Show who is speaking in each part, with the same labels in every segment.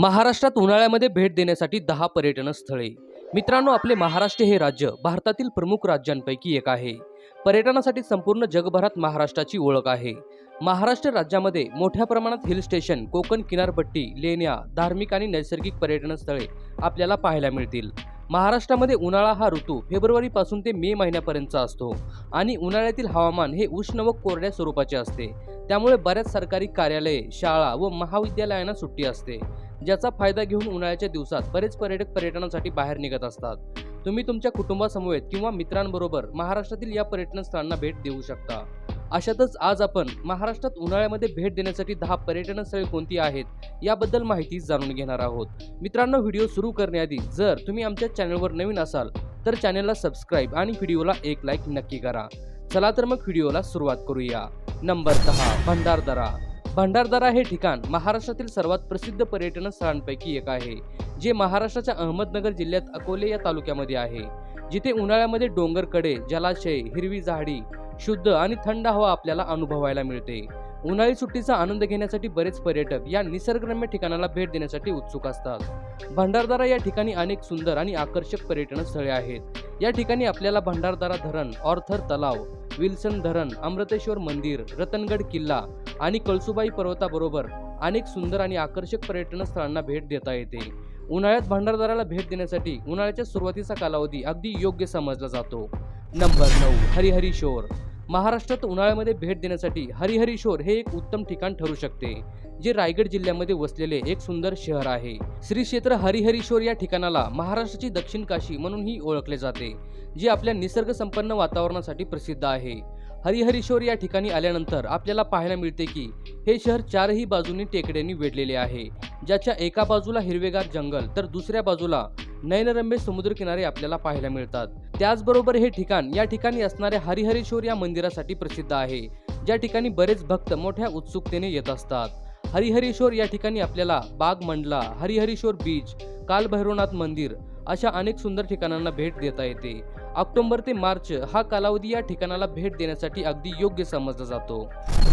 Speaker 1: महाराष्ट्रात उन्हाळ्यामध्ये भेट देण्यासाठी दहा पर्यटन स्थळे. मित्रांनो आपले महाराष्ट्र हे राज्य भारतातील प्रमुख राज्यांपैकी एक आहे. पर्यटनासाठी संपूर्ण जगभरात महाराष्ट्राची ओळख आहे. महाराष्ट्र राज्यामध्ये मोठ्या प्रमाणात हिल स्टेशन कोकण किनारपट्टी लेण्या धार्मिक आणि नैसर्गिक पर्यटन स्थळे आपल्याला पाहायला मिळतील. महाराष्ट्रामध्ये उन्हाळा हा ऋतू फेब्रुवारीपासून ते मे महिन्यापर्यंतचा असतो आणि उन्हाळ्यातील हवामान हे उष्ण व कोरड्या स्वरूपाचे असते. त्यामुळे बऱ्याच सरकारी कार्यालये शाळा व महाविद्यालयांना सुट्टी असते. ज्याचा फायदा घेऊन उन्हाळ्याच्या दिवसात बरेच पर्यटक पर्यटनासाठी बाहेर निघत असतात. तुम्ही तुमच्या कुटुंबासमवेत किंवा मित्रांबरोबर महाराष्ट्रातील या पर्यटन स्थळांना भेट देऊ शकता. अशातच आज आपण महाराष्ट्रात उन्हाळ्यामध्ये भेट देण्यासाठी दहा पर्यटन स्थळे कोणती आहेत याबद्दल माहिती जाणून घेणार आहोत. मित्रांनो व्हिडिओ सुरू करण्याआधी जर तुम्ही आमच्या चॅनलवर नवीन असाल तर चॅनलला सबस्क्राईब आणि व्हिडिओला एक लाईक नक्की करा. चला तर मग व्हिडिओला सुरुवात करूया. नंबर दहा भंडारदरा. भंडारदरा हे ठिकाण महाराष्ट्रातील सर्वात प्रसिद्ध पर्यटन स्थळांपैकी एक आहे जे महाराष्ट्राच्या अहमदनगर जिल्ह्यात अकोले या तालुक्यामध्ये आहे. जिथे उन्हाळ्यामध्ये डोंगरकडे जलाशय हिरवी झाडी शुद्ध आणि थंड हवा आपल्याला अनुभवायला मिळते. उन्हाळी सुट्टीचा आनंद घेण्यासाठी बरेच पर्यटक या निसर्गरम्य ठिकाणाला भेट देण्यासाठी उत्सुक असतात. भंडारदारा या ठिकाणी अनेक सुंदर आणि आकर्षक पर्यटन स्थळे आहेत. या ठिकाणी आपल्याला भंडारदारा धरण ऑर्थर तलाव विल्सन धरण अमृतेश्वर मंदिर रतनगड किल्ला आणि कळसुबाई पर्वताबरोबर अनेक सुंदर आणि आकर्षक पर्यटन स्थळांना भेट देता येते. उन्हाळ्यात भंडारदाराला भेट देण्यासाठी उन्हाळ्याच्या सुरुवातीचा कालावधी अगदी योग्य समजला जातो. नंबर नऊ हरिहरी शोर. महाराष्ट्रात उन्हाळ्यामध्ये भेट देण्यासाठी हरिहरी शोर हे एक उत्तम ठिकाण ठरू शकते. जे रायगड जिल्ह्यामध्ये वसलेले एक सुंदर शहर आहे. श्री क्षेत्र हरिहरीश्वर या ठिकाणाला महाराष्ट्राची दक्षिण काशी म्हणूनही ओळखले जाते जे आपल्या निसर्ग संपन्न वातावरणासाठी प्रसिद्ध आहे. हरिहरीश्वर या ठिकाणी आल्यानंतर आपल्याला पाहायला मिळते की हे शहर चारही बाजूनी टेकड्यांनी वेढलेले आहे. ज्याच्या एका बाजूला हिरवेगार जंगल तर दुसऱ्या बाजूला नयनरम्य समुद्रकिनारे आपल्याला पाहायला मिळतात. त्याचबरोबर हे ठिकाण या ठिकाणी असणाऱ्या हरिहरेश्वर या मंदिरासाठी प्रसिद्ध आहे ज्या ठिकाणी बरेच भक्त मोठ्या उत्सुकतेने येत असतात. हरिहरेश्वर या ठिकाणी आपल्याला बाग मंडला हरिहरेश्वर बीच कालभैरवनाथ मंदिर अशा अनेक सुंदर ठिकाणांना भेट देता येते. ऑक्टोबर ते मार्च हा कालावधी या ठिकाणाला भेट देण्यासाठी अगदी योग्य समजला जातो.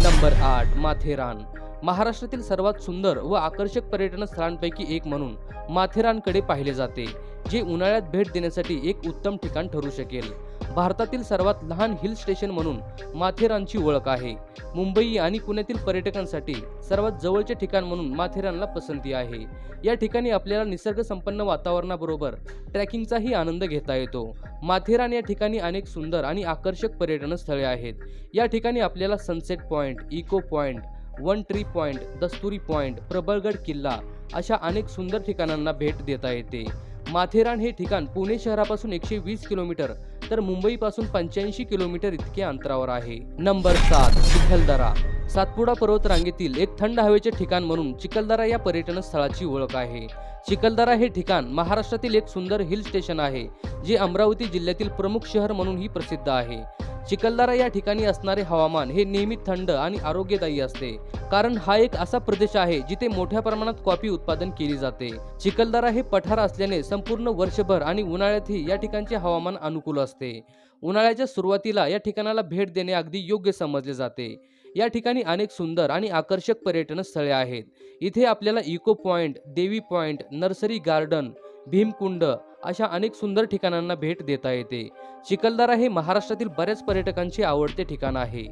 Speaker 1: नंबर आठ माथेरान. महाराष्ट्रातील सर्वात सुंदर व आकर्षक पर्यटन स्थळांपैकी एक म्हणून माथेरानकडे पाहिले जाते. जे उन्हाळ्यात भेट देण्यासाठी एक उत्तम ठिकाण ठरू शकेल. भारतातील सर्वात लहान हिल स्टेशन म्हणून माथेरानची ओळख आहे. मुंबई आणि पुण्यातील पर्यटकांसाठी सर्वात जवळचे ठिकाण म्हणून माथेरानला पसंती आहे. या ठिकाणी आपल्याला निसर्गसंपन्न वातावरणाबरोबर ट्रॅकिंगचाही आनंद घेता येतो. माथेरान या ठिकाणी अनेक सुंदर आणि आकर्षक पर्यटन स्थळे आहेत. या ठिकाणी आपल्याला sunset point echo point one tree point Dasturi point Prabalgad किल्ला अशा अनेक सुंदर ठिकाणांना भेट देता येते. माथेरान हे ठिकाण पुणे शहरापासून एकशे वीस किलोमीटर तर मुंबईपासून पंच्याऐंशी किलोमीटर इतके अंतरावर आहे. नंबर सात चिखलदरा. सातपुडा पर्वत रांगेतील एक थंड हवेचे ठिकाण म्हणून चिखलदरा या पर्यटन स्थळाची ओळख आहे. चिखलदरा हे ठिकाण महाराष्ट्रातील एक सुंदर हिल स्टेशन आहे जे अमरावती जिल्ह्यातील प्रमुख शहर म्हणूनही प्रसिद्ध आहे. चिखलदरा या ठिकाणी असणारे हवामान हे नेहमी थंड आणि आरोग्यदायी असते. कारण हा एक असा प्रदेश आहे जिथे मोठ्या प्रमाणात कॉफी उत्पादन केली जाते. चिखलदरा हे पठार असल्याने संपूर्ण वर्षभर आणि उन्हाळ्यातही या ठिकाणचे हवामान अनुकूल असते. उन्हाळ्याच्या सुरुवातीला या ठिकाणाला भेट देणे अगदी योग्य समजले जाते. या ठिकाणी अनेक सुंदर आणि आकर्षक पर्यटन स्थळे आहेत. इथे आपल्याला echo point Devi point nursery garden Bhimkund अशा अनेक सुंदर ठिकाणांना भेट देता येते. चिखलदरा हे महाराष्ट्रातील बऱ्याच पर्यटकांचे आवडते ठिकाण आहे.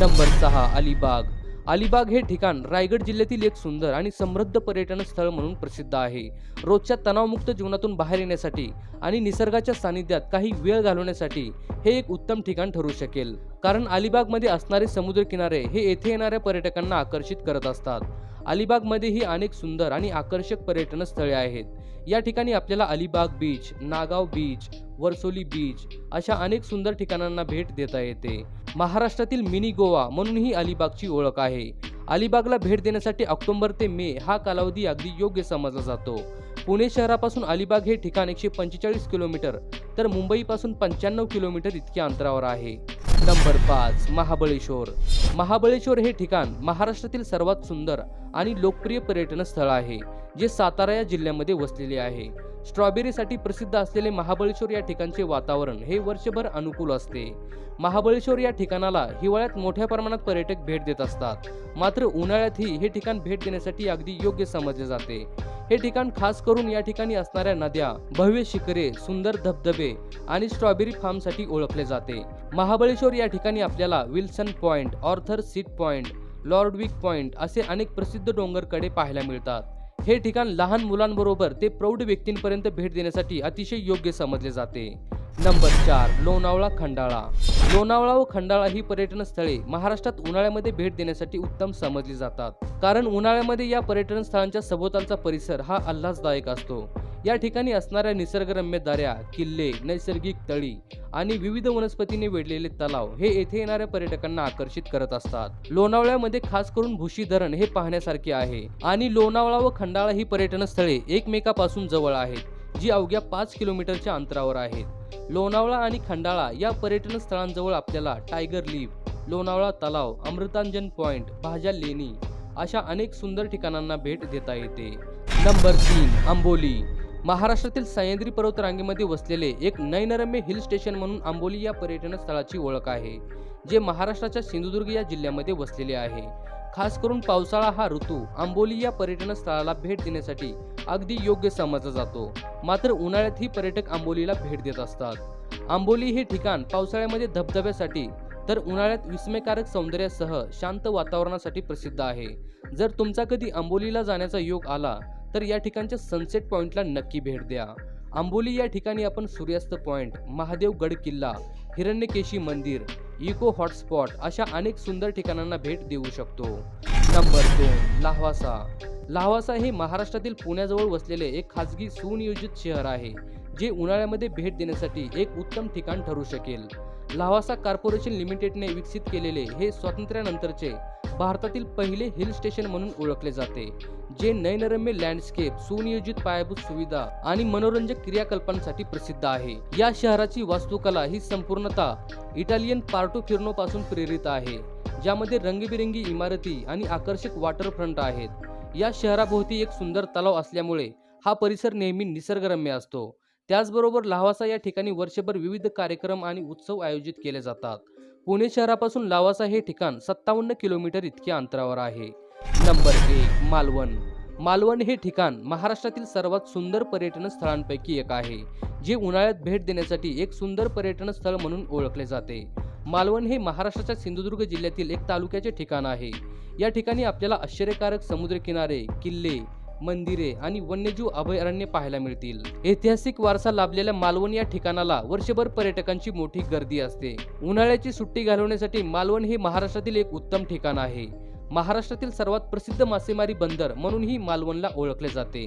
Speaker 1: नंबर सहा अलिबाग. अलिबाग हे ठिकाण रायगड जिल्ह्यातील एक सुंदर आणि समृद्ध पर्यटन स्थळ म्हणून प्रसिद्ध आहे. रोजच्या तणावमुक्त जीवनातून बाहेर येण्यासाठी आणि निसर्गाच्या सानिध्यात काही वेळ घालवण्यासाठी हे एक उत्तम ठिकाण ठरू शकेल. कारण अलिबागमध्ये असणारे समुद्रकिनारे हे येथे येणाऱ्या पर्यटकांना आकर्षित करत असतात. अलिबागमध्येही अनेक सुंदर आणि आकर्षक पर्यटन स्थळे आहेत. या ठिकाणी आपल्याला Alibag beach Nagaon beach Varsoli beach अशा अनेक सुंदर ठिकाणांना भेट देता येते. महाराष्ट्रातील मिनी गोवा म्हणूनही अलिबागची ओळख आहे. अलिबागला भेट देण्यासाठी ऑक्टोबर ते मे हा कालावधी अगदी योग्य समजला जातो. पुणे शहरापासून अलिबाग हे ठिकाण एकशे पंचेचाळीस किलोमीटर तर मुंबईपासून पंच्याण्णव किलोमीटर इतक्या अंतरावर आहे. नंबर पाच महाबळेश्वर. महाबळेश्वर हे ठिकाण महाराष्ट्रातील सर्वात सुंदर आणि लोकप्रिय पर्यटन स्थळ आहे जे सातारा या जिल्ह्यामध्ये वसलेले आहे. स्ट्रॉबेरीसाठी प्रसिद्ध असलेले महाबळेश्वर या ठिकाणचे वातावरण हे वर्षभर अनुकूल असते. महाबळेश्वर या ठिकाणाला हिवाळ्यात मोठ्या प्रमाणात पर्यटक भेट देत असतात. मात्र उन्हाळ्यातही हे ठिकाण भेट देण्यासाठी अगदी योग्य समजले जाते. हे ठिकाण खास करून या ठिकाणी असणाऱ्या नद्या भव्य शिखरे सुंदर धबधबे आणि स्ट्रॉबेरी फार्मसाठी ओळखले जाते. महाबळेश्वर या ठिकाणी आपल्याला Wilson point Arthur seat point Lodwick point असे अनेक प्रसिद्ध डोंगरकडे पाहायला मिळतात. हे ठिकाण लहान मुलांबरोबर ते प्रौढ व्यक्तींपर्यंत भेट देण्यासाठी अतिशय योग्य समजले जाते. नंबर चार लोणावळा खंडाळा. लोणावळा व खंडाळा ही पर्यटन स्थळे महाराष्ट्रात उन्हाळ्यामध्ये भेट देण्यासाठी उत्तम समजली जातात. कारण उन्हाळ्यामध्ये या पर्यटन स्थळांच्या सभोवतालचा परिसर हा आल्हाददायक असतो. या ठिकाणी असणाऱ्या निसर्गरम्य दऱ्या किल्ले नैसर्गिक तळी आणि विविध वनस्पतीने वेढलेले तलाव हे येथे येणाऱ्या पर्यटकांना आकर्षित करत असतात. लोणावळ्यामध्ये खास करून भुशी धरण हे पाहण्यासारखे आहे आणि लोणावळा व खंडाळा ही पर्यटन स्थळे एकमेकापासून जवळ आहेत जी अवघ्या पाच किलोमीटरच्या अंतरावर आहेत. लोणावळा आणि खंडाळा या पर्यटन स्थळांजवळ आपल्याला टायगर लीफ लोणावळा तलाव अमृतांजन पॉइंट भाज्या लेणी अशा अनेक सुंदर ठिकाणांना भेट देता येते. नंबर तीन आंबोली. महाराष्ट्रातील सह्याद्री पर्वतरांगेमध्ये वसलेले एक नयनरम्य हिल स्टेशन म्हणून आंबोली या पर्यटन स्थळाची ओळख आहे जे महाराष्ट्राच्या सिंधुदुर्ग या जिल्ह्यामध्ये वसलेले आहे. खास करून पावसाळा हा ऋतू आंबोली या पर्यटन स्थळाला भेट देण्यासाठी अगदी योग्य समजला जातो. मात्र उन्हाळ्यातही पर्यटक आंबोलीला भेट देत असतात. आंबोली हे ठिकाण पावसाळ्यामध्ये धबधब्यासाठी तर उन्हाळ्यात विस्मयकारक सौंदर्यासह शांत वातावरणासाठी प्रसिद्ध आहे. जर तुमचा कधी आंबोलीला जाण्याचा योग आला तर या ठिकाणच्या सनसेट पॉईंटला नक्की भेट द्या. आंबोली या ठिकाणी आपण सूर्यास्त पॉईंट महादेवगड किल्ला हिरण्यकेशी मंदिर इको हॉटस्पॉट अशा अनेक सुंदर ठिकाणांना भेट देऊ शकतो. नंबर दोन लाहवासा. लाहवासा हे महाराष्ट्रातील पुण्याजवळ वसलेले एक खाजगी सुनियोजित शहर आहे जे उन्हाळ्यामध्ये भेट देण्यासाठी एक उत्तम ठिकाण ठरू शकेल. लावासा कॉर्पोरेशन लिमिटेडने विकसित केलेले हे स्वातंत्र्यानंतरचे भारतातील पहिले हिल स्टेशन म्हणून ओळखले जाते जे नयनरम्य लँडस्केप सुनियोजित पायाभूत सुविधा आणि मनोरंजक क्रियाकल्पांसाठी प्रसिद्ध आहे. या शहराची वास्तुकला ही संपूर्णतः इटालियन पार्टोफिर्नो पासून प्रेरित आहे ज्यामध्ये रंगीबिरंगी इमारती आणि आकर्षक वॉटरफ्रंट आहेत. या शहराभोवती एक सुंदर तलाव असल्यामुळे हा परिसर नेहमी निसर्गरम्य असतो. त्याचबरोबर लावासा या ठिकाणी वर्षभर विविध कार्यक्रम आणि उत्सव आयोजित केले जातात. पुणे शहरापासून लावासा हे ठिकाण सत्तावन्न किलोमीटर इतक्या अंतरावर आहे. नंबर एक मालवण. मालवण हे ठिकाण महाराष्ट्रातील सर्वात सुंदर पर्यटन स्थळांपैकी एक आहे जे उन्हाळ्यात भेट देण्यासाठी एक सुंदर पर्यटन स्थळ म्हणून ओळखले जाते. मालवण हे महाराष्ट्राच्या सिंधुदुर्ग जिल्ह्यातील एक तालुक्याचे ठिकाण आहे. या ठिकाणी आपल्याला आश्चर्यकारक समुद्रकिनारे किल्ले मंदिरे आणि वन्यजीव अभयारण्य पाहायला मिळतील. ऐतिहासिक वारसा लाभलेल्या मालवण या ठिकाणाला वर्षभर पर्यटकांची मोठी गर्दी असते. उन्हाळ्याची सुट्टी घालवण्यासाठी मालवण हे महाराष्ट्रातील एक उत्तम ठिकाण आहे. महाराष्ट्रातील सर्वात प्रसिद्ध मासेमारी बंदर म्हणूनही मालवणला ओळखले जाते.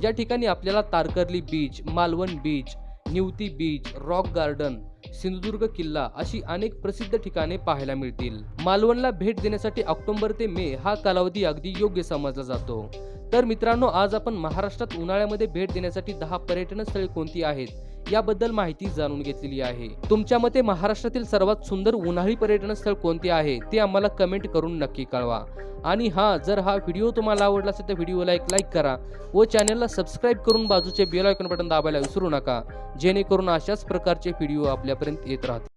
Speaker 1: ज्या ठिकाणी आपल्याला Tarkarli beach Malvan beach Nivati beach rock garden Sindhudurg किल्ला अशी अनेक प्रसिद्ध ठिकाणे पाहायला मिळतील. मालवणला भेट देण्यासाठी ऑक्टोबर ते मे हा कालावधी अगदी योग्य समजला जातो. तर मित्रांनो आज आपण महाराष्ट्रात उन्हाळ्यामध्ये भेट देण्यासाठी दहा पर्यटन स्थळे कोणती आहेत याबद्दल माहिती जाणून घेतलेली आहे. तुमच्या मते महाराष्ट्रातील सर्वात सुंदर उन्हाळी पर्यटन स्थळ कोणते आहे ते आम्हाला कमेंट करून नक्की कळवा. आणि हा जर हा व्हिडिओ तुम्हाला आवडला असेल तर व्हिडिओला एक लाईक करा व चॅनलला सबस्क्राईब करून बाजूचे बेल आयकॉन बटन दाबायला विसरू नका जेणेकरून अशाच प्रकारचे व्हिडिओ आपल्यापर्यंत येत राहतील.